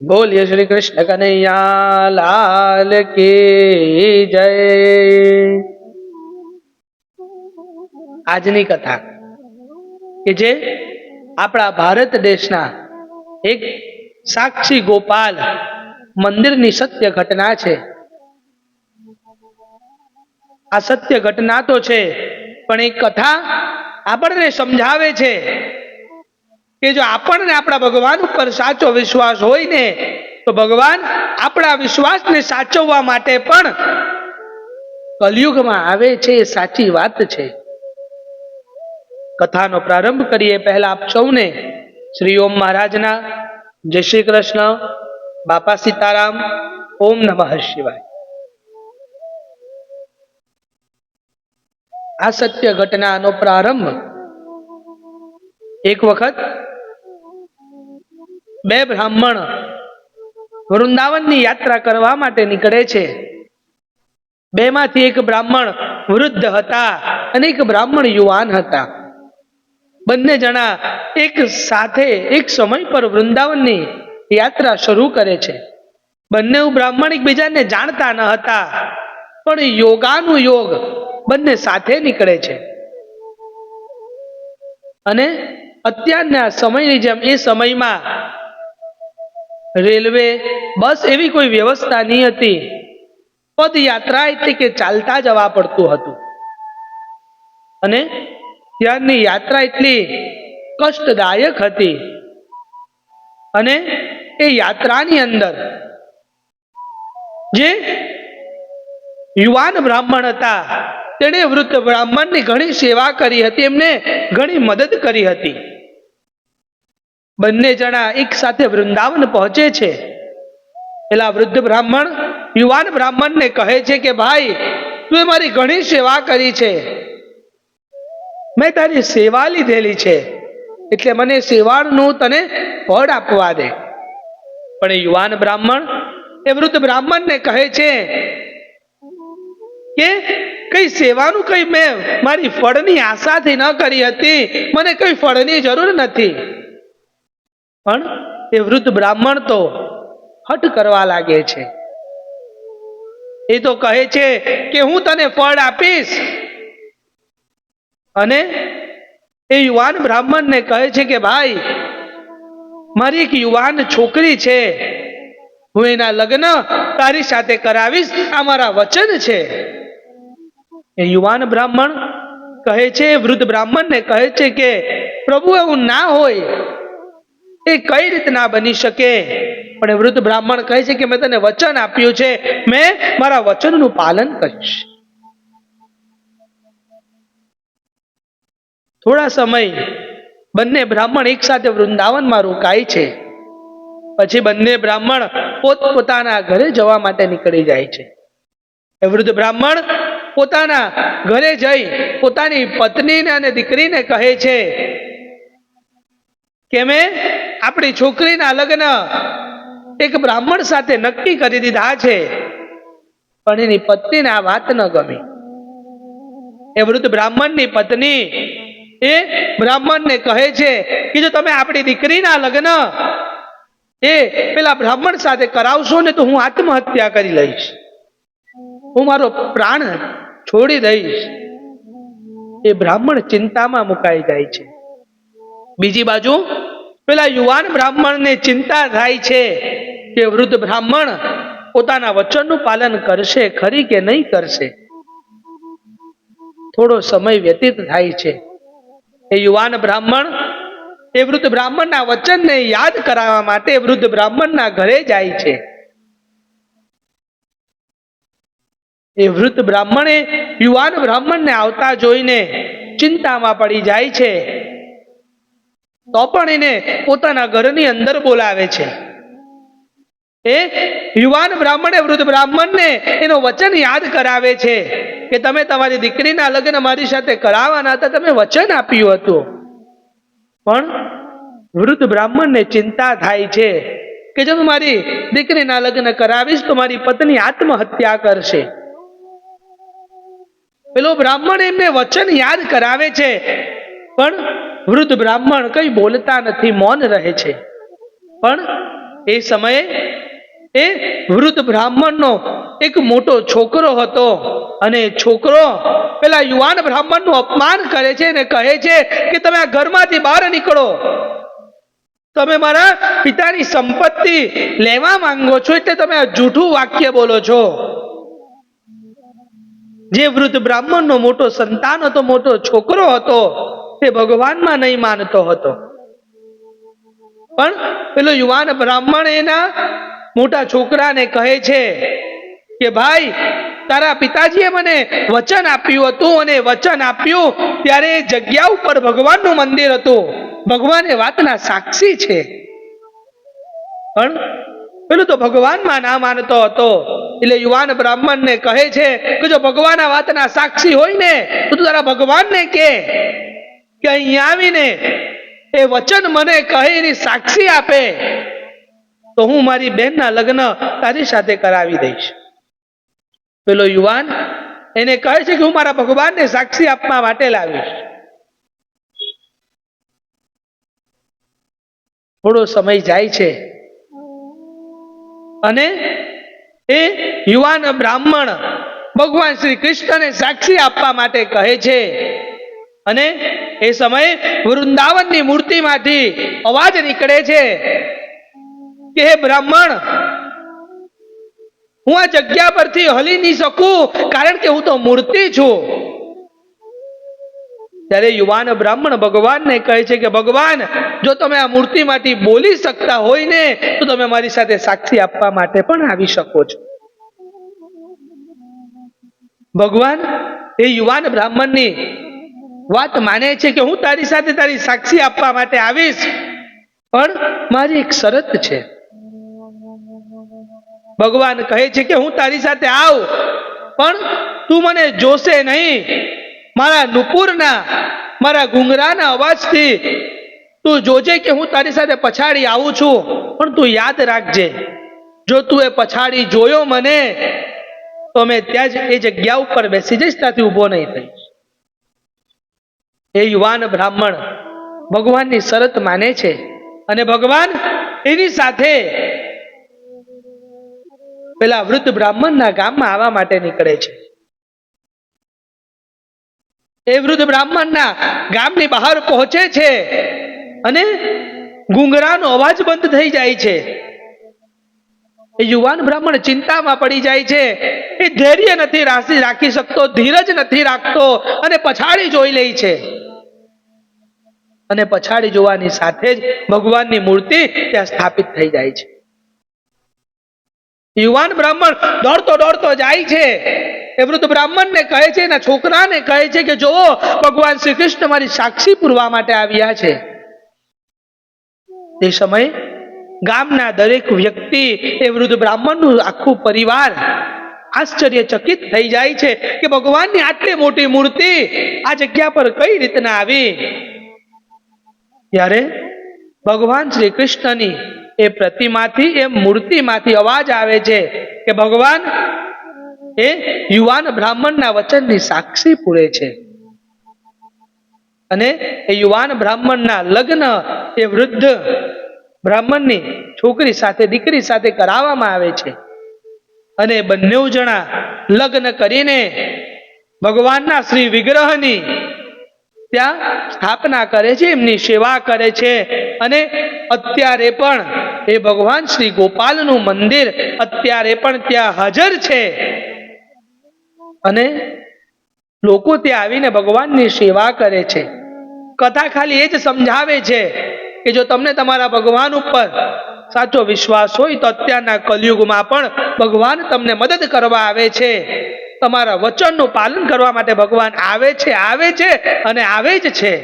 બોલીએ શ્રી કૃષ્ણ કનૈયા, લાલ કી જય. આજની કથા કે જે આપણા ભારત દેશના એક સાક્ષી ગોપાલ મંદિરની સત્ય ઘટના છે. આ સત્ય ઘટના તો છે, પણ એ કથા આપણને સમજાવે છે કે જો આપણને આપણા ભગવાન ઉપર સાચો વિશ્વાસ હોય ને, તો ભગવાન આપણા વિશ્વાસને સાચવવા માટે પણ કલયુગમાં આવે છે એ સાચી વાત છે. કથાનો પ્રારંભ કરીએ. પહેલા આપ સૌને શ્રી ઓમ મહારાજના જય શ્રી કૃષ્ણ, બાપા સીતારામ, ઓમ નમઃ શિવાય. આ સત્ય ઘટનાનો પ્રારંભ એક વખત બે બ્રાહ્મણ વૃંદાવનની યાત્રા કરવા માટે નીકળે છે. બેમાંથી એક બ્રાહ્મણ વૃદ્ધ હતા અને એક બ્રાહ્મણ યુવાન હતા. બંને જણા એક સાથે એક સમય પર વૃંદાવનની યાત્રા શરૂ કરે છે. બંને બ્રાહ્મણ એકબીજાને જાણતા ન હતા, પણ યોગાનું યોગ બંને સાથે નીકળે છે. અને અત્યારના સમયની જેમ એ સમયમાં રેલવે બસ એવી કોઈ વ્યવસ્થા નહીં હતી. પદયાત્રા એટલે કે ચાલતા જવા પડતું હતું. અને ત્યારની યાત્રા એટલી કષ્ટદાયક હતી. અને એ યાત્રાની અંદર જે યુવાન બ્રાહ્મણ હતા, તેણે વૃદ્ધ બ્રાહ્મણની ઘણી સેવા કરી હતી, એમને ઘણી મદદ કરી હતી. બંને જણા એક સાથે વૃંદાવન પહોંચે છે. પેલા વૃદ્ધ બ્રાહ્મણ, યુવાન બ્રાહ્મણને કહે છે કે, ભાઈ, તું મારી ઘણી સેવા કરી છે. મેં તારી સેવા લીધેલી છે. એટલે મને સેવાનું તને ફળ આપવા દે. પણ યુવાન બ્રાહ્મણ, એ વૃદ્ધ બ્રાહ્મણને કહે છે કે, કઈ સેવાનું કઈ મેં મારી ફળની આશાથી ન કરી હતી. મને કઈ ફળની જરૂર નથી. પણ એ વૃદ્ધ બ્રાહ્મણ તો હટ કરવા લાગે છે. એ તો કહે છે કે હું તને ફળ આપીશ. અને એ યુવાન બ્રાહ્મણને કહે છે કે ભાઈ, મારી એક યુવાન છોકરી છે. હું એના લગ્ન તારી સાથે કરાવીશ. આ મારા વચન છે. એ યુવાન બ્રાહ્મણ કહે છે, વૃદ્ધ બ્રાહ્મણને કહે છે કે પ્રભુ એવું ના હોય એ કઈ રીતના બની શકે? પણ વૃદ્ધ બ્રાહ્મણ કહે છે કે મેં તને વચન આપ્યું છે. મેં મારા વચનનું પાલન કરીશ. થોડા સમય બંને બ્રાહ્મણ એકસાથે વૃંદાવનમાં રોકાય છે. પછી બંને બ્રાહ્મણ પોતપોતાના ઘરે જવા માટે નીકળી જાય છે. એ વૃદ્ધ બ્રાહ્મણ પોતાના ઘરે જઈ પોતાની પત્નીને અને દીકરીને કહે છે કે મેં આપણી છોકરીના લગ્ન એક બ્રાહ્મણ સાથે નક્કી કરી દીધા છે. પણ એની પત્નીને આ વાત ન ગમી. એ વૃદ્ધ બ્રાહ્મણની પત્ની એ બ્રાહ્મણને કહે છે કે જો તમે આપણી દીકરીના લગ્ન એ પેલા બ્રાહ્મણ સાથે કરાવશો ને તો હું આત્મહત્યા કરી લઈશ. હું મારો પ્રાણ છોડી દઈશ. એ બ્રાહ્મણ ચિંતામાં મુકાઈ જાય છે. બીજી બાજુ પેલા યુવાન બ્રાહ્મણને ચિંતા થાય છે કે વૃદ્ધ બ્રાહ્મણ પોતાના વચનનું પાલન કરશે, ખરી કે નહીં કરશે? થોડો સમય વ્યતીત થાય છે. એ યુવાન બ્રાહ્મણ, એ વૃદ્ધ બ્રાહ્મણના વચનને યાદ કરાવવા માટે વૃદ્ધ બ્રાહ્મણના ઘરે જાય છે. એ વૃદ્ધ બ્રાહ્મણે યુવાન બ્રાહ્મણને આવતા જોઈને ચિંતામાં પડી જાય છે. તો પણ એને પોતાના ઘરની અંદર બોલાવે છે. એ યુવાન બ્રાહ્મણે વૃદ્ધ બ્રાહ્મણને એનો વચન યાદ કરાવે છે કે તમે તમારી દીકરીના લગ્ન મારી સાથે કરાવવાના હતા, તમે વચન આપ્યું હતું. પણ વૃદ્ધ બ્રાહ્મણને ચિંતા થાય છે કે જો હું મારી દીકરીના લગ્ન કરાવીશ તો મારી પત્ની આત્મહત્યા કરશે. પેલો બ્રાહ્મણ એમને વચન યાદ કરાવે છે. પણ વૃદ્ધ બ્રાહ્મણ કઈ બોલતા નથી, મૌન રહે છે. પણ એ સમયે એ વૃદ્ધ બ્રાહ્મણનો એક મોટો છોકરો હતો અને છોકરો પેલા યુવાન બ્રાહ્મણનું અપમાન કરે છે અને કહે છે કે તમે આ ઘરમાંથી બહાર નીકળો. તમે મારા પિતાની સંપત્તિ લેવા માંગો છો એટલે તમે આ જૂઠું વાક્ય બોલો છો. જે વૃદ્ધ બ્રાહ્મણનો મોટો સંતાન હતો, મોટો છોકરો હતો તે ભગવાનમાં નહીં માનતો હતો. પણ પેલો યુવાન બ્રાહ્મણ એના મોટા છોકરાને કહે છે કે, ભાઈ, તારા પિતાજીએ મને વચન આપ્યું હતું અને વચન આપ્યું ત્યારે જગ્યા ઉપર ભગવાનનું મંદિર હતું. ભગવાન એ વાતના સાક્ષી છે. પણ પેલું તો ભગવાનમાં ના માનતો હતો. એટલે યુવાન બ્રાહ્મણને કહે છે કે, જો ભગવાન આ વાતના સાક્ષી હોય ને, તો તું તારા ભગવાનને કે. કે અહીં આવીને એ વચન મને કહે સાક્ષી આપે, તો હું મારી બહેનના લગ્ન તારી સાથે કરાવી દઈશ. પેલો યુવાન એને કહે છે કે હું મારા ભગવાનને સાક્ષી આપવા માટે લાવીશ. થોડો સમય જાય છે. અને એ યુવાન બ્રાહ્મણ ભગવાન શ્રી કૃષ્ણને સાક્ષી આપવા માટે કહે છે અને એ સમયે વૃંદાવનની મૂર્તિમાંથી અવાજ નીકળે છે કે હે બ્રાહ્મણ, હું આ જગ્યા પરથી હલી નહીં શકું કારણ કે હું તો મૂર્તિ છું. ત્યારે યુવાન બ્રાહ્મણ ભગવાનને કહે છે કે ભગવાન, જો તમે આ મૂર્તિમાંથી બોલી શકતા હોય ને, તો તમે મારી સાથે સાક્ષી આપવા માટે પણ આવી શકો છો. ભગવાન, એ યુવાન બ્રાહ્મણની વાત માને છે કે હું તારી સાથે તારી સાક્ષી આપવા માટે આવીશ. પણ મારી એક શરત છે. ભગવાન કહે છે કે હું તારી સાથે આવ. પણ તું મને જોશે નહીં. મારા નુપુરના, મારા ઘૂંઘરાના અવાજથી તું જોજે કે હું તારી સાથે પછાડી આવું છું. પણ તું યાદ રાખજે, જો તું એ પછાડી જોયો મને, તો મેં ત્યાં જ એ જગ્યા ઉપર બેસી જઈશ, ત્યાંથી ઊભો નહીં થઈશ. એ યુવાન બ્રાહ્મણ ભગવાનની શરત માને છે અને ભગવાન એની સાથે પેલા વૃદ્ધ બ્રાહ્મણના ગામમાં આવવા માટે નીકળે છે. એ વૃદ્ધ બ્રાહ્મણના ગામની બહાર પહોંચે છે અને ગુંગરાનો અવાજ બંધ થઈ જાય છે. યુવાન બ્રાહ્મણ ચિંતામાં પડી જાય છે. એ ધૈર્ય નથી રાખી શકતો, ધીરજ નથી રાખતો અને પછાડી જોઈ લે છે. અને પછાડી જોવાની સાથે જ ભગવાનની મૂર્તિ ત્યાં સ્થાપિત થઈ જાય છે. યુવાન બ્રાહ્મણ દોડતો દોડતો જાય છે. એ વૃદ્ધ બ્રાહ્મણને કહે છે એના છોકરાને કહે છે કે જો ભગવાન શ્રી કૃષ્ણ મારી સાક્ષી પૂરવા માટે આવ્યા છે. તે સમયે ગામના દરેક વ્યક્તિ એ વૃદ્ધ બ્રાહ્મણનું આખું પરિવાર આશ્ચર્યચકિત થઈ જાય છે કે ભગવાનની આટલી મોટી મૂર્તિ આ જગ્યા પર કઈ રીતના આવી? ત્યારે ભગવાન શ્રી કૃષ્ણની એ પ્રતિમાથી, એ મૂર્તિમાંથી અવાજ આવે છે કે ભગવાન, એ યુવાન બ્રાહ્મણના વચનની સાક્ષી પૂરે છે. અને એ યુવાન બ્રાહ્મણના લગ્ન એ વૃદ્ધ બ્રાહ્મણની છોકરી સાથે, દીકરી સાથે કરાવવામાં આવે છે. અને બંને જણા લગ્ન કરીને ભગવાનના શ્રી વિગ્રહની ત્યાં સ્થાપના કરે છે, એમની સેવા કરે છે. અને અત્યારે પણ એ ભગવાન શ્રી ગોપાલનું મંદિર અત્યારે પણ ત્યાં હાજર છે. અને લોકો ત્યાં આવીને ભગવાનની સેવા કરે છે. કથા ખાલી એ જ સમજાવે છે કે જો તમને તમારા ભગવાન ઉપર સાચો વિશ્વાસ હોય તો અત્યારના કલયુગમાં પણ ભગવાન તમને મદદ કરવા આવે છે. તમારા વચનનું પાલન કરવા માટે ભગવાન આવે છે આવે છે અને આવે જ છે.